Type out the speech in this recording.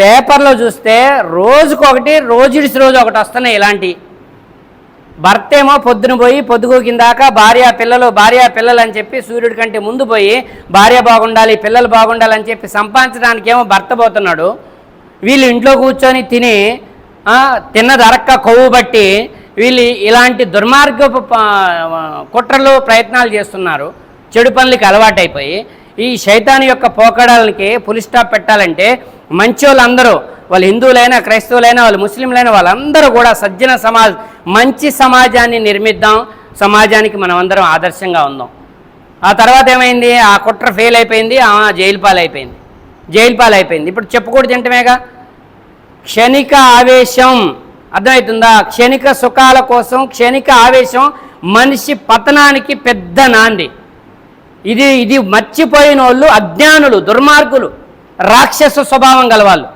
పేపర్లో చూస్తే రోజుకొకటి రోజు రోజు ఒకటి వస్తున్నాయి ఇలాంటి. భర్త ఏమో పొద్దున పోయి పొద్దుగోకిందాక భార్య పిల్లలు భార్య పిల్లలు అని చెప్పి సూర్యుడి కంటే ముందు పోయి భార్య బాగుండాలి పిల్లలు బాగుండాలి అని చెప్పి సంపాదించడానికేమో భర్త పోతున్నాడు. వీళ్ళు ఇంట్లో కూర్చొని తిని తిన్న దరక్క కొవ్వు బట్టి వీళ్ళు ఇలాంటి దుర్మార్గపు కుట్రలు ప్రయత్నాలు చేస్తున్నారు. చెడు పనులకి అలవాటైపోయి. ఈ శైతాన్ యొక్క పోకడాలకి పులి స్టాప్ పెట్టాలంటే మంచి వాళ్ళందరూ వాళ్ళు హిందువులైనా క్రైస్తవులైనా వాళ్ళు ముస్లింలైనా వాళ్ళందరూ కూడా సజ్జన సమాజ్ మంచి సమాజాన్ని నిర్మిద్దాం సమాజానికి మనం అందరం ఆదర్శంగా ఉందాం. ఆ తర్వాత ఏమైంది? ఆ కుట్ర ఫెయిల్ అయిపోయింది ఆ జైలు పాలైపోయింది. జైలు పాలైపోయింది. ఇప్పుడు చెప్పకూడదు తింటమేగా క్షణిక ఆవేశం. అర్థమవుతుందా? క్షణిక సుఖాల కోసం క్షణిక ఆవేశం మనిషి పతనానికి పెద్ద నాంది. ఇది ఇది మర్చిపోయిన వాళ్ళు అజ్ఞానులు దుర్మార్గులు. రాక్షస స్వభావం గలవాళ్ళు.